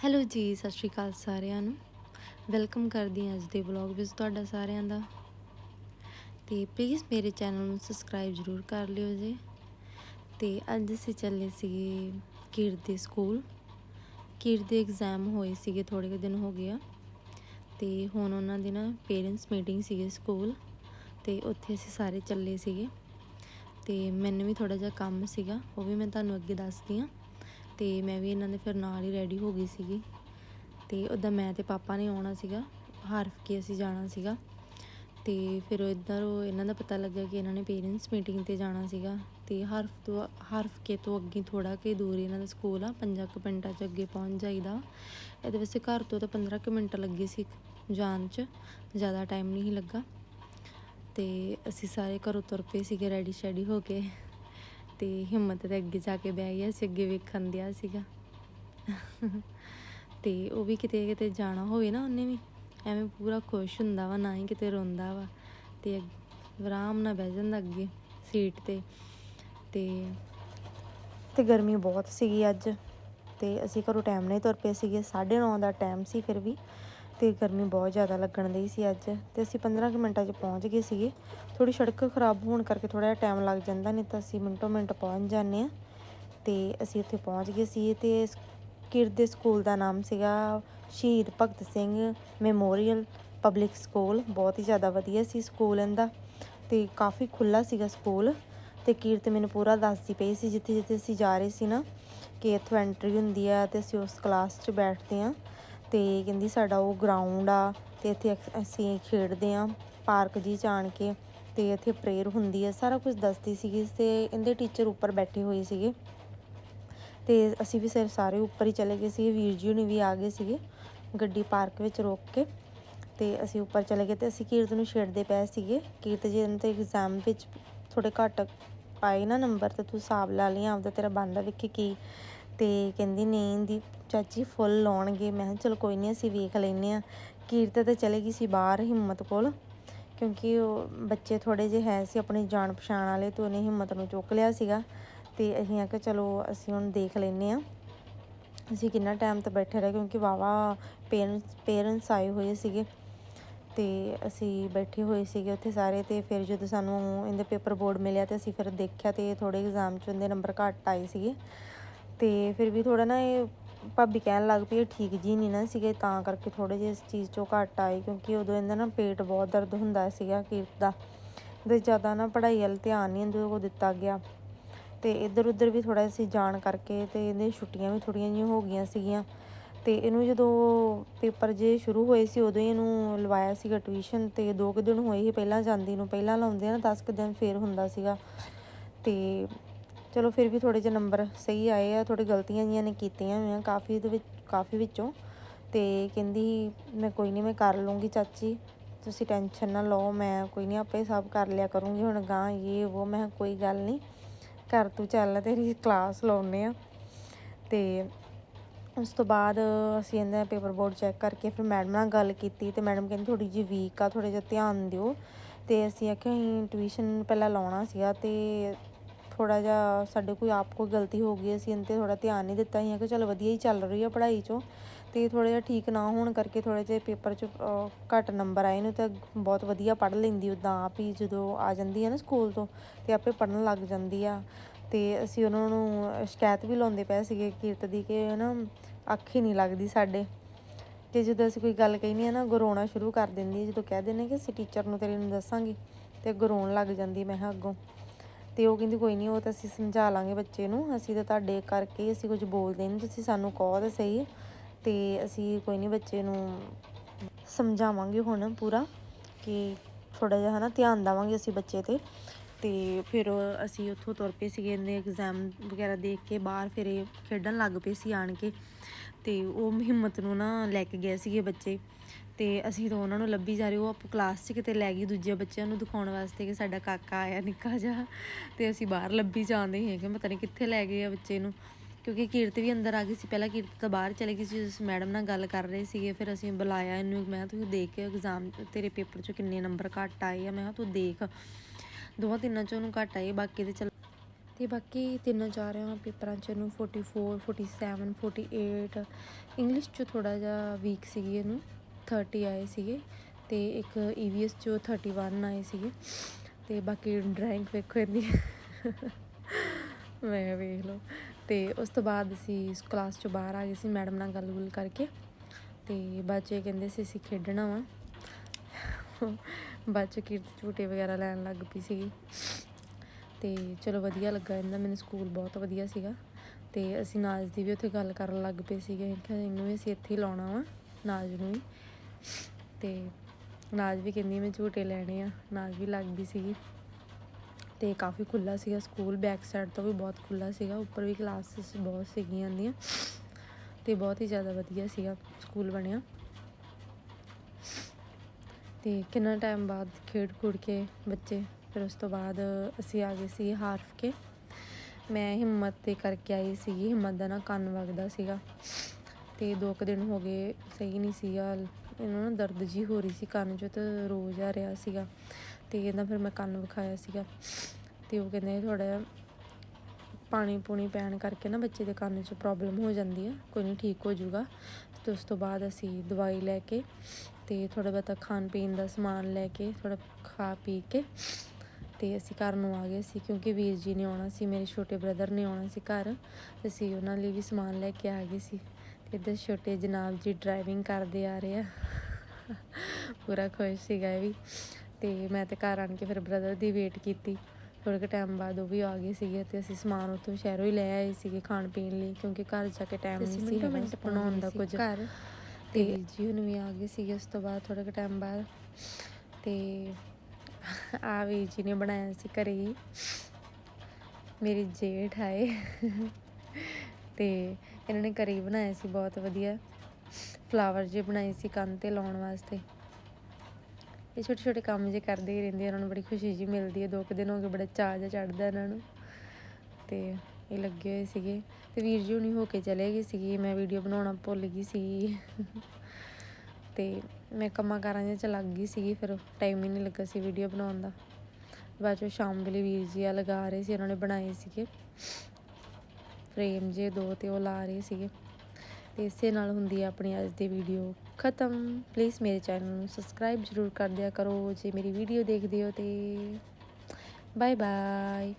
Hello ਜੀ, ਸਤਿ ਸ਼੍ਰੀ ਅਕਾਲ ਸਾਰਿਆਂ ਨੂੰ। ਵੈਲਕਮ ਕਰਦੀ ਹਾਂ ਅੱਜ ਦੇ ਵਲੌਗ ਵਿੱਚ ਤੁਹਾਡਾ ਸਾਰਿਆਂ ਦਾ। ਤੇ ਪਲੀਜ਼ ਮੇਰੇ ਚੈਨਲ ਨੂੰ ਸਬਸਕ੍ਰਾਈਬ ਜ਼ਰੂਰ ਕਰ ਲਿਓ ਜੀ। ਤੇ ਅੱਜ ਅਸੀਂ ਚੱਲੇ ਸੀਗੇ ਕੀਰਤ ਦੇ ਸਕੂਲ। ਕੀਰਤ ਦੇ ਐਗਜ਼ਾਮ ਹੋਏ ਸੀਗੇ ਥੋੜੇ ਕੁ ਦਿਨ ਹੋ ਗਏ ਆ। ਤੇ ਹੁਣ ਉਹਨਾਂ ਦੀ ਨਾ ਪੇਰੈਂਟਸ ਮੀਟਿੰਗ ਸੀਗੇ ਸਕੂਲ। ਤੇ ਉੱਥੇ ਅਸੀਂ ਸਾਰੇ ਚੱਲੇ ਸੀਗੇ। ਤੇ ਮੈਨੂੰ ਵੀ ਥੋੜਾ ਜਿਹਾ ਕੰਮ ਸੀਗਾ, ਉਹ ਵੀ ਮੈਂ ਤੁਹਾਨੂੰ ਅੱਗੇ ਦੱਸਦੀ ਹਾਂ। ਤੇ ਮੈਂ ਵੀ ਇਹਨਾਂ ਦੇ ਫਿਰ ਨਾਲ ਹੀ ਰੈਡੀ ਹੋ ਗਈ ਸੀਗੀ। ਤੇ ਉੱਦਾਂ ਮੈਂ ਤੇ ਪਾਪਾ ਨੇ ਆਉਣਾ ਸੀਗਾ, ਹਰਫ ਕੇ ਅਸੀਂ ਜਾਣਾ ਸੀਗਾ। ਤੇ ਫਿਰ ਇੱਧਰ ਉਹ ਇਹਨਾਂ ਦਾ ਪਤਾ ਲੱਗਾ ਕਿ ਇਹਨਾਂ ਨੇ ਪੇਰੈਂਟਸ ਮੀਟਿੰਗ ਤੇ ਜਾਣਾ ਸੀਗਾ। ਤੇ ਹਰਫ ਤੋਂ, ਹਰਫ ਕੇ ਤੋਂ ਅੱਗੇ ਥੋੜਾ ਕਿ ਦੂਰ ਇਹਨਾਂ ਦਾ ਸਕੂਲ ਆ, ਪੰਜਾਂ ਕੁ ਮਿੰਟਾਂ 'ਚ ਅੱਗੇ ਪਹੁੰਚ ਜਾਈਦਾ। ਇਹਦੇ ਵਿੱਚ ਘਰ ਤੋਂ ਤਾਂ 15 ਕੁ ਮਿੰਟ ਲੱਗੇ ਸੀ ਜਾਣ 'ਚ, ਜ਼ਿਆਦਾ ਟਾਈਮ ਨਹੀਂ ਲੱਗਾ। ਤੇ ਅਸੀਂ ਸਾਰੇ ਘਰੋਂ ਤੁਰ ਪਏ ਸੀਗੇ ਰੈਡੀ ਸ਼ੈਡੀ ਹੋ ਕੇ। ਤੇ ਹਿੰਮਤ ਦੇ ਅੱਗੇ ਜਾ ਕੇ ਬਹਿ ਗਿਆ ਸੀ, ਅੱਗੇ ਵੇਖਣ ਦਿਆ ਸੀਗਾ। ਤੇ ਉਹ ਵੀ ਕਿਤੇ ਕਿਤੇ ਜਾਣਾ ਹੋਵੇ ਨਾ ਉਹਨੇ ਵੀ, ਐਵੇਂ ਪੂਰਾ ਖੁਸ਼ ਹੁੰਦਾ ਵਾ, ਨਾ ਹੀ ਕਿਤੇ ਰੋਂਦਾ ਵਾ। ਤੇ ਅੱਗ- ਆਰਾਮ ਨਾਲ ਬਹਿ ਜਾਂਦਾ ਅੱਗੇ ਸੀਟ ਤੇ। ਤੇ ਤੇ ਗਰਮੀ ਬਹੁਤ ਸੀਗੀ ਅੱਜ। ਤੇ ਅਸੀਂ ਘਰੋਂ ਟਾਈਮ ਨਹੀਂ ਤੁਰ ਪਏ ਸੀਗੇ 9:30 ਦਾ ਟਾਈਮ ਸੀ ਫਿਰ ਵੀ। ਤੇ ਗਰਮੀ ਬਹੁਤ ਜ਼ਿਆਦਾ ਲੱਗਣ ਦੀ ਸੀ ਅੱਜ ਤੇ ਅਸੀਂ 15 ਕੁ ਮਿੰਟਾਂ 'ਚ ਪਹੁੰਚ ਗਏ ਸੀਗੇ। ਥੋੜੀ ਸੜਕ ਖਰਾਬ ਹੋਣ ਕਰਕੇ ਥੋੜਾ ਜਿਹਾ ਟਾਈਮ ਲੱਗ ਜਾਂਦਾ ਨਹੀਂ ਤਾਂ ਅਸੀਂ ਮਿੰਟੋ ਮਿੰਟ ਪਹੁੰਚ ਜਾਂਦੇ ਆ ਤੇ ਅਸੀਂ ਉੱਥੇ ਪਹੁੰਚ ਗਏ ਸੀ ਤੇ ਸ- ਕਿਰਤ ਦੇ ਸਕੂਲ ਦਾ ਨਾਮ ਸੀਗਾ Shaheed Bhagat Singh memorial public school. ਬਹੁਤ ਹੀ ਜ਼ਿਆਦਾ ਵਧੀਆ ਸੀ ਸਕੂਲ ਇਹਦਾ ਤੇ ਕਾਫੀ ਖੁੱਲਾ ਸੀਗਾ ਸਕੂਲ ਤੇ ਕੀਰਤ ਮੈਨੂੰ ਪੂਰਾ ਦੱਸਦੀ ਪਈ ਸੀ ਜਿੱਥੇ ਜਿੱਥੇ ਅਸੀਂ ਜਾ ਰਹੇ ਸੀ ਨਾ ਕਿ ਇੱਥੋਂ ਐਂਟਰੀ ਹੁੰਦੀ ਆ ਤੇ ਅਸੀਂ ਉਸ ਕਲਾਸ 'ਚ ਬੈਠਦੇ ਆ ਤੇ ਕਹਿੰਦੀ ਸਾਡਾ ਉਹ ਗਰਾਊਂਡ ਆ ਤੇ ਇੱਥੇ ਅਕ- ਅਸੀਂ ਖੇਡਦੇ ਆ ਪਾਰਕ ਜੀ 'ਚ ਆਣ ਕੇ ਤੇ ਇੱਥੇ ਪ੍ਰੇਅਰ ਹੁੰਦੀ ਆ, ਸਾਰਾ ਕੁਝ ਦੱਸਦੀ ਸੀਗੀ ਤੇ ਇਹਦੇ ਟੀਚਰ ਉੱਪਰ ਬੈਠੇ ਹੋਏ ਸੀਗੇ। ਤੇ ਅਸੀਂ ਵੀ ਸਿਰ ਸਾਰੇ ਉੱਪਰ ਹੀ ਚਲੇ ਗਏ ਸੀ ਵੀਰ ਜੀ ਹੁਣੀ ਵੀ ਆ ਗਏ ਸੀਗੇ ਗੱਡੀ ਪਾਰਕ ਵਿੱਚ ਰੋਕ ਕੇ ਤੇ ਅਸੀਂ ਉੱਪਰ ਚਲੇ ਗਏ ਤੇ ਅਸੀਂ ਕੀਰਤ ਨੂੰ ਛੇੜਦੇ ਪਏ ਸੀਗੇ। ਕੀਰਤ ਜੀ ਨੇ ਤੇ ਐਗਜ਼ਾਮ ਵਿੱਚ ਥੋੜੇ ਘੱਟ ਆਏ ਨਾ ਨੰਬਰ ਤੇ ਤੂੰ ਹਿਸਾਬ ਲਾ ਲਈ, ਆਪਦਾ ਤੇਰਾ ਬਣਦਾ ਵੇਖੀ ਕੀ ਅਤੇ ਕਹਿੰਦੀ ਨਹੀਂ ਦੀ ਚਾਚੀ ਫੁੱਲ ਲਾਉਣਗੇ। ਮੈਂ ਕਿਹਾ ਚਲ ਕੋਈ ਨਹੀਂ, ਅਸੀਂ ਵੇਖ ਲੈਂਦੇ ਹਾਂ। ਕੀਰਤ ਤਾਂ ਚਲੇ ਗਈ ਸੀ ਬਾਹਰ ਹਿੰਮਤ ਕੋਲ, ਕਿਉਂਕਿ ਉਹ ਬੱਚੇ ਥੋੜੇ ਜਿਹੇ ਹੈ ਸੀ ਆਪਣੀ ਜਾਣ ਪਛਾਣ ਵਾਲੇ, ਤੇ ਉਹਨੇ ਹਿੰਮਤ ਨੂੰ ਚੁੱਕ ਲਿਆ ਸੀਗਾ। ਤੇ ਅਸੀਂ ਆਖਿਆ ਚਲੋ ਅਸੀਂ ਹੁਣ ਦੇਖ ਲੈਂਦੇ ਹਾਂ। ਅਸੀਂ ਕਿੰਨਾ ਟਾਈਮ ਤੇ ਬੈਠੇ ਰਹੇ, ਕਿਉਂਕਿ ਵਾਵਾ ਪੇਰੈਂਟਸ ਪੇਰੈਂਟਸ ਆਏ ਹੋਏ ਸੀਗੇ। ਤੇ ਅਸੀਂ ਬੈਠੇ ਹੋਏ ਸੀਗੇ ਉੱਥੇ ਸਾਰੇ, ਤੇ ਫਿਰ ਜਦੋਂ ਸਾਨੂੰ ਇਹਦੇ ਪੇਪਰ ਬੋਰਡ ਮਿਲਿਆ ਤੇ ਅਸੀਂ ਫਿਰ ਦੇਖਿਆ ਤੇ ਥੋੜੇ ਐਗਜ਼ਾਮ 'ਚ ਉਹਦੇ ਨੰਬਰ ਘੱਟ ਆਏ ਸੀਗੇ। ਤੇ ਫਿਰ ਵੀ ਥੋੜਾ ਨਾ ਇਹ ਭਾਬੀ ਕਹਿਣ ਲੱਗ ਪਈ ਇਹ ਠੀਕ ਜੀ ਨਹੀਂ ਨਾ ਸੀਗੇ, ਤਾਂ ਕਰਕੇ ਥੋੜੇ ਜਿਹੇ ਇਸ ਚੀਜ਼ 'ਚੋਂ ਘੱਟ ਆਏ, ਕਿਉਂਕਿ ਉਦੋਂ ਇਹਦਾ ਨਾ ਪੇਟ ਬਹੁਤ ਦਰਦ ਹੁੰਦਾ ਸੀਗਾ ਕੀਰਤ ਦਾ। ਤੇ ਜ਼ਿਆਦਾ ਨਾ ਪੜ੍ਹਾਈ ਵੱਲ ਧਿਆਨ ਨਹੀਂ ਇਹਦੇ ਕੋਲ ਦਿੱਤਾ ਗਿਆ। ਤੇ ਇੱਧਰ ਉੱਧਰ ਵੀ ਥੋੜਾ ਅਸੀਂ ਜਾਣ ਕਰਕੇ ਤੇ ਇਹਦੇ ਛੁੱਟੀਆਂ ਵੀ ਥੋੜੀਆਂ ਜਿਹੀਆਂ ਹੋ ਗਈਆਂ ਸੀਗੀਆਂ। ਤੇ ਇਹਨੂੰ ਜਦੋਂ ਪੇਪਰ ਜੇ ਸ਼ੁਰੂ ਹੋਏ ਸੀ, ਉਦੋਂ ਹੀ ਇਹਨੂੰ ਲਵਾਇਆ ਸੀਗਾ ਟਿਊਸ਼ਨ ਤੇ ਦੋ ਕੁ ਦਿਨ ਹੋਏ ਸੀ, ਪਹਿਲਾਂ ਜਾਂਦੀ ਨੂੰ, ਪਹਿਲਾਂ ਲਾਉਂਦੇ ਆ ਨਾ 10 ਕੁ ਦਿਨ, ਫੇਰ ਹੁੰਦਾ ਸੀਗਾ। ਤੇ ਚਲੋ ਫਿਰ ਵੀ ਥੋੜੇ ਜਿਹੇ ਨੰਬਰ ਸਹੀ ਆਏ ਆ ਥੋੜੀ ਗਲਤੀਆਂ ਜੀਆਂ ਨੇ ਕੀਤੀਆਂ ਹੋਈਆਂ, ਕਾਫੀ ਦੇ ਵਿੱਚ, ਕਾਫੀ ਵਿੱਚੋਂ। ਤੇ ਕਹਿੰਦੀ ਮੈਂ ਕੋਈ ਨਹੀਂ ਮੈਂ ਕਰ ਲੂੰਗੀ ਚਾਚੀ, ਤੁਸੀਂ ਟੈਨਸ਼ਨ ਨਾ ਲਓ, ਮੈਂ ਕੋਈ ਨਹੀਂ ਆਪੇ ਸਭ ਕਰ ਲਿਆ ਕਰੂੰਗੀ, ਹੁਣ ਗਾਂ ਇਹ ਉਹ ਮੈਂ ਕੋਈ ਗੱਲ ਨਹੀਂ ਘਰ ਤੂੰ ਚੱਲ, ਤੇਰੀ ਕਲਾਸ ਲਾਉਨੇ ਆ। ਤੇ ਉਸ ਤੋਂ ਬਾਅਦ ਅਸੀਂ ਇਹਦਾ ਪੇਪਰ ਬੋਰਡ ਚੈੱਕ ਕਰਕੇ ਫਿਰ ਮੈਡਮ ਨਾਲ ਗੱਲ ਕੀਤੀ, ਤੇ ਮੈਡਮ ਕਹਿੰਦੀ ਥੋੜੀ ਜਿਹੀ ਵੀਕ ਆ ਥੋੜਾ ਜਿਹਾ ਧਿਆਨ ਦਿਓ। ਤੇ ਅਸੀਂ ਆਖਿਆ ਅਸੀਂ ਟਿਊਸ਼ਨ ਪਹਿਲਾਂ ਲਾਉਣਾ ਸੀਗਾ, ਤੇ ਥੋੜਾ ਜਿਹਾ ਸਾਡੇ ਕੋਈ ਆਪ ਕੋਈ ਗਲਤੀ ਹੋ ਗਈ, ਅਸੀਂ ਇਹਦੇ ਥੋੜਾ ਧਿਆਨ ਨਹੀਂ ਦਿੱਤਾ ਸੀ ਕਿ ਚਲ ਵਧੀਆ ਹੀ ਚੱਲ ਰਹੀ ਆ ਪੜ੍ਹਾਈ 'ਚੋਂ। ਤੇ ਥੋੜਾ ਜਿਹਾ ਠੀਕ ਨਾ ਹੋਣ ਕਰਕੇ ਥੋੜੇ ਜਿਹੇ ਪੇਪਰ 'ਚ ਘੱਟ ਨੰਬਰ ਆਏ ਨੇ ਤਾਂ ਬਹੁਤ ਵਧੀਆ ਪੜ੍ਹ ਲੈਂਦੀ ਉਦਾਂ ਆਪ ਹੀ ਜਦੋਂ ਆ ਜਾਂਦੀ ਹੈ ਨਾ ਸਕੂਲ ਤੋਂ, ਤੇ ਆਪੇ ਪੜ੍ਹਨ ਲੱਗ ਜਾਂਦੀ ਆ। ਤੇ ਅਸੀਂ ਉਹਨਾਂ ਨੂੰ ਸ਼ਿਕਾਇਤ ਵੀ ਲਾਉਂਦੇ ਪਏ ਸੀਗੇ ਕੀਰਤ ਦੀ ਕਿ ਨਾ ਅੱਖ ਹੀ ਨਹੀਂ ਲੱਗਦੀ ਸਾਡੇ। ਤੇ ਜਦੋਂ ਅਸੀਂ ਕੋਈ ਗੱਲ ਕਹਿੰਦੇ ਆ ਨਾ ਅੱਗੋਂ ਸ਼ੁਰੂ ਕਰ ਦਿੰਦੀ ਜਦੋਂ ਕਹਿ ਦਿੰਦੇ ਕਿ ਅਸੀਂ ਟੀਚਰ ਨੂੰ ਤੇਰੇ ਨੂੰ ਦੱਸਾਂਗੇ, ਤੇ ਅੱਗੋਂ ਲੱਗ ਜਾਂਦੀ ਮੈਂ ਕਿਹਾ ਅੱਗੋਂ। ਤੇ ਉਹ ਕਹਿੰਦੀ ਕੋਈ ਨਹੀਂ ਉਹ ਤਾਂ ਅਸੀਂ ਸਮਝਾ ਲਾਂਗੇ ਬੱਚੇ ਨੂੰ, ਅਸੀਂ ਤਾਂ ਤੁਹਾਡੇ ਕਰਕੇ ਅਸੀਂ ਕੁਝ ਬੋਲਦੇ ਨਹੀਂ ਤੁਸੀਂ ਸਾਨੂੰ ਕਹੋ ਤਾਂ ਸਹੀ ਤੇ ਅਸੀਂ ਕੋਈ ਨਹੀਂ ਬੱਚੇ ਨੂੰ ਸਮਝਾਵਾਂਗੇ ਹੁਣ ਪੂਰਾ ਕਿ ਥੋੜਾ ਜਿਹਾ ਹਨਾ ਧਿਆਨ ਦੇਵਾਂਗੇ ਅਸੀਂ ਬੱਚੇ ਤੇ ਤੇ ਫਿਰ ਅਸੀਂ ਉੱਥੋਂ ਤੁਰ ਪਏ ਸੀਗੇ ਇਹਦੇ ਐਗਜ਼ਾਮ ਵਗੈਰਾ ਦੇਖ ਕੇ ਬਾਹਰ, ਫਿਰ ਇਹ ਖੇਡਣ ਲੱਗ ਪਏ ਸੀ ਆਣ ਕੇ ਤੇ ਉਹ ਹਿੰਮਤ ਨੂੰ ਨਾ ਲੈ ਕੇ ਗਏ ਸੀਗੇ ਬੱਚੇ ਤੇ ਅਸੀਂ ਤਾਂ ਉਹਨਾਂ ਨੂੰ ਲੱਭੀ ਜਾ ਰਹੇ ਉਹ ਆਪ ਕਲਾਸ 'ਚ ਕਿਤੇ ਲੈ ਗਈ ਦੂਜੇ ਬੱਚਿਆਂ ਨੂੰ ਦਿਖਾਉਣ ਵਾਸਤੇ ਕਿ ਸਾਡਾ ਕਾਕਾ ਆਇਆ ਨਿੱਕਾ ਜਿਹਾ। ਤੇ ਅਸੀਂ ਬਾਹਰ ਲੱਭੀ ਜਾਂਦੇ ਸੀ ਕਿ ਪਤਾ ਨਹੀਂ ਕਿੱਥੇ ਲੈ ਗਏ ਆ ਬੱਚੇ ਨੂੰ। ਕਿਉਂਕਿ ਕੀਰਤ ਵੀ ਅੰਦਰ ਆ ਗਈ ਸੀ। ਪਹਿਲਾਂ ਕੀਰਤ ਤਾਂ ਬਾਹਰ ਚਲੇ ਗਈ ਸੀ ਉਸ ਮੈਡਮ ਨਾਲ ਗੱਲ ਕਰ ਰਹੇ ਸੀਗੇ, ਫਿਰ ਅਸੀਂ ਬੁਲਾਇਆ ਇਹਨੂੰ, ਮੈਂ ਕਿਹਾ ਤੁਸੀਂ ਦੇਖ ਕੇ ਐਗਜ਼ਾਮ ਤੇਰੇ ਪੇਪਰ 'ਚੋਂ ਕਿੰਨੇ ਨੰਬਰ ਘੱਟ ਆਏ ਆ? ਮੈਂ ਕਿਹਾ, ਤੂੰ ਦੇਖ। ਦੋਵਾਂ ਤਿੰਨਾਂ 'ਚੋਂ ਉਹਨੂੰ ਘੱਟ ਆਏ, ਬਾਕੀ ਦੇ ਚੱਲ ਤੇ ਬਾਕੀ ਤਿੰਨਾਂ ਚਾਰਾਂ ਪੇਪਰਾਂ 'ਚ ਇਹਨੂੰ 44 47 48 ਇੰਗਲਿਸ਼ 'ਚ ਥੋੜਾ ਜਿਹਾ ਵੀਕ ਸੀਗੀ ਇਹਨੂੰ। 30 ਆਏ ਸੀਗੇ ਤੇ ਇੱਕ ਈਵੀਐਸ 'ਚੋਂ 31 ਆਏ ਸੀਗੇ ਤੇ ਬਾਕੀ ਡਰਾਇੰਗ ਵੇਖੋ ਇਹਦੀ ਮੈਂ ਵੇਖ ਲਓ। ਤੇ ਉਸ ਤੋਂ ਬਾਅਦ ਅਸੀਂ ਕਲਾਸ ਚੋਂ ਬਾਹਰ ਆ ਗਏ ਸੀ ਮੈਡਮ ਨਾਲ ਗੱਲ-ਗੁੱਲ ਕਰਕੇ ਤੇ ਬੱਚੇ ਕਹਿੰਦੇ ਸੀ ਅਸੀਂ ਖੇਡਣਾ ਵਾ। ਬਾਅਦ ਚ ਕੀਰਤ ਝੂਟੇ ਵਗੈਰਾ ਲੈਣ ਲੱਗ ਪਈ ਸੀਗੀ। ਤੇ ਚਲੋ ਵਧੀਆ ਲੱਗਾ ਇਹਨਾਂ ਮੈਨੂੰ ਸਕੂਲ ਬਹੁਤ ਵਧੀਆ ਸੀਗਾ। ਤੇ ਅਸੀਂ ਨਾਜ ਦੀ ਵੀ ਉੱਥੇ ਗੱਲ ਕਰਨ ਲੱਗ ਪਏ ਸੀਗੇ। ਕਿ ਇਹਨੂੰ ਵੀ ਅਸੀਂ ਇੱਥੇ ਹੀ ਲਾਉਣਾ ਵਾ, ਨਾਜ ਨੂੰ ਵੀ। ਤੇ ਨਾਜ ਵੀ ਕਹਿੰਦੀ ਮੈਂ ਝੂਟੇ ਲੈਣੇ ਆ ਨਾਜ ਵੀ ਲੱਗਦੀ ਸੀਗੀ। ਤੇ ਕਾਫੀ ਖੁੱਲਾ ਸੀਗਾ ਸਕੂਲ ਬੈਕ ਸਾਈਡ ਤੋਂ ਵੀ ਬਹੁਤ ਖੁੱਲਾ ਸੀਗਾ, ਉੱਪਰ ਵੀ ਕਲਾਸਿਸ ਬਹੁਤ ਸੀਗੀਆਂ ਦੀਆਂ ਤੇ ਬਹੁਤ ਹੀ ਜ਼ਿਆਦਾ ਵਧੀਆ ਸੀਗਾ ਸਕੂਲ ਬਣਿਆ। ਤੇ ਕਿੰਨਾ ਟਾਈਮ ਬਾਅਦ ਖੇਡ ਖੁੜ ਕੇ ਬੱਚੇ, ਫਿਰ ਉਸ ਤੋਂ ਬਾਅਦ ਅਸੀਂ ਆ ਗਏ ਸੀ ਹਾਰਫ ਕੇ। ਮੈਂ ਹਿੰਮਤ ਤੇ ਕਰਕੇ ਆਈ ਸੀਗੀ ਹਿੰਮਤ ਦਾ ਨਾ ਕੰਨ ਵਗਦਾ ਸੀਗਾ। ਤੇ ਦੋ ਕੁ ਦਿਨ ਹੋ ਗਏ, ਸਹੀ ਨਹੀਂ ਸੀਗਾ ਇਹਨਾਂ ਨੂੰ ਦਰਦ ਜੀ ਹੋ ਰਹੀ ਸੀ, ਕੰਨ 'ਚ ਤੇ ਰੋਜ਼ ਆ ਰਿਹਾ ਸੀਗਾ ਤੇ ਇਹਦਾ ਫਿਰ ਮੈਂ ਕੰਨ ਵਿਖਾਇਆ ਸੀਗਾ ਤੇ ਉਹ ਕਹਿੰਦੇ ਥੋੜਾ ਪਾਣੀ ਪੂਣੀ ਪੈਣ ਕਰਕੇ ਨਾ ਬੱਚੇ ਦੇ ਕੰਨ 'ਚ ਪ੍ਰੋਬਲਮ ਹੋ ਜਾਂਦੀ ਆ, ਕੋਈ ਨਹੀਂ ਠੀਕ ਹੋ ਜਾਊਗਾ। ਤੇ ਉਸ ਤੋਂ ਬਾਅਦ ਅਸੀਂ ਦਵਾਈ ਲੈ ਕੇ ਤੇ ਥੋੜਾ ਬਹੁਤਾ ਖਾਣ ਪੀਣ ਦਾ ਸਮਾਨ ਲੈ ਕੇ ਥੋੜਾ ਖਾ ਪੀ ਕੇ ਤੇ ਅਸੀਂ ਘਰ ਨੂੰ ਆ ਗਏ ਸੀ, ਕਿਉਂਕਿ ਵੀਰ ਜੀ ਨੇ ਆਉਣਾ ਸੀ, ਮੇਰੇ ਛੋਟੇ ਬ੍ਰਦਰ ਨੇ ਆਉਣਾ ਸੀ ਘਰ ਅਸੀਂ ਉਹਨਾਂ ਲਈ ਵੀ ਸਮਾਨ ਲੈ ਕੇ ਆ ਗਏ ਸੀ। ਇੱਧਰ ਛੋਟੇ ਜਨਾਬ ਜੀ ਡਰਾਈਵਿੰਗ ਕਰਦੇ ਆ ਰਹੇ ਆ। ਪੂਰਾ ਖੁਸ਼ ਸੀਗਾ ਇਹ ਵੀ। ਤੇ ਮੈਂ ਤੇ ਘਰ ਆਣ ਕੇ ਫਿਰ ਬ੍ਰਦਰ ਦੀ ਵੇਟ ਕੀਤੀ। ਥੋੜੇ ਕੁ ਟਾਈਮ ਬਾਅਦ ਉਹ ਵੀ ਆ ਗਏ ਸੀਗੇ ਤੇ ਅਸੀਂ ਸਮਾਨ ਉੱਥੋਂ ਸ਼ਹਿਰੋਂ ਹੀ ਲੈ ਆਏ ਸੀਗੇ ਖਾਣ ਪੀਣ ਲਈ ਕਿਉਂਕਿ ਘਰ ਜਾ ਕੇ ਟਾਈਮ ਨਹੀਂ ਸੀ ਬਣਾਉਣ ਦਾ ਕੁਝ। ਘਰ। ਤੇ ਜੀ ਹੁਣ ਵੀ ਆ ਗਏ ਸੀਗੇ ਉਸ ਤੋਂ ਬਾਅਦ ਥੋੜੇ ਕੁ ਟਾਈਮ ਬਾਅਦ। ਤੇ ਆ ਵੀ ਜੀ ਨੇ ਬਣਾਇਆ ਸੀ ਘਰੇ ਹੀ। ਮੇਰੀ ਜੇਠ ਆਏ ਤੇ ਇਹਨਾਂ ਨੇ ਘਰੇ ਹੀ ਬਣਾਇਆ ਸੀ, ਬਹੁਤ ਵਧੀਆ ਫਲਾਵਰ ਜੇ ਬਣਾਏ ਸੀ ਕੰਨ ਤੇ ਲਾਉਣ ਵਾਸਤੇ। ਇਹ ਛੋਟੇ ਛੋਟੇ ਕੰਮ ਜੇ ਕਰਦੇ ਹੀ ਰਹਿੰਦੇ ਇਹਨਾਂ ਨੂੰ ਬੜੀ ਖੁਸ਼ੀ ਜੀ ਮਿਲਦੀ ਹੈ ਦੋ ਕੁ ਦਿਨ ਹੋ ਗਏ ਬੜਾ ਚਾਅ ਜਿਹਾ ਚੜਦਾ ਇਹਨਾਂ ਨੂੰ। ਤੇ ਇਹ ਲੱਗੇ ਹੋਏ ਸੀਗੇ ਤੇ ਵੀਰ ਜੀ ਹੁਣੀ ਹੋ ਕੇ ਚਲੇ ਗਏ ਸੀਗੇ, ਮੈਂ ਵੀਡੀਓ ਬਣਾਉਣਾ ਭੁੱਲ ਗਈ ਸੀ। ਤੇ ਮੈਂ ਕੰਮਾਂ ਕਾਰਾਂ ਜਿਹੇ ਚ ਲੱਗ ਗਈ ਸੀਗੀ ਫਿਰ ਟਾਈਮ ਹੀ ਨਹੀਂ ਲੱਗਾ ਸੀ ਵੀਡੀਓ ਬਣਾਉਣ ਦਾ। ਬਾਅਦ ਚੋਂ ਸ਼ਾਮ ਵੇਲੇ ਵੀਰ ਜੀ ਆ ਲਗਾ ਰਹੇ ਸੀ, ਉਹਨਾਂ ਨੇ ਬਣਾਏ ਸੀਗੇ। ਫਰੇਮ ਜੇ ਦੋ ਤੇ ਉਹ ਲਾ ਰਹੇ ਸੀਗੇ। ਤੇ ਇਸੇ ਨਾਲ ਹੁੰਦੀ ਹੈ ਆਪਣੀ ਅੱਜ ਦੀ ਵੀਡੀਓ। ਖਤਮ। ਪਲੀਜ਼ ਮੇਰੇ ਚੈਨਲ ਨੂੰ ਸਬਸਕ੍ਰਾਈਬ ਜ਼ਰੂਰ ਕਰ ਦਿਆ ਕਰੋ। ਜੇ ਮੇਰੀ ਵੀਡੀਓ ਦੇਖਦੇ ਹੋ ਤੇ ਬਾਏ ਬਾਏ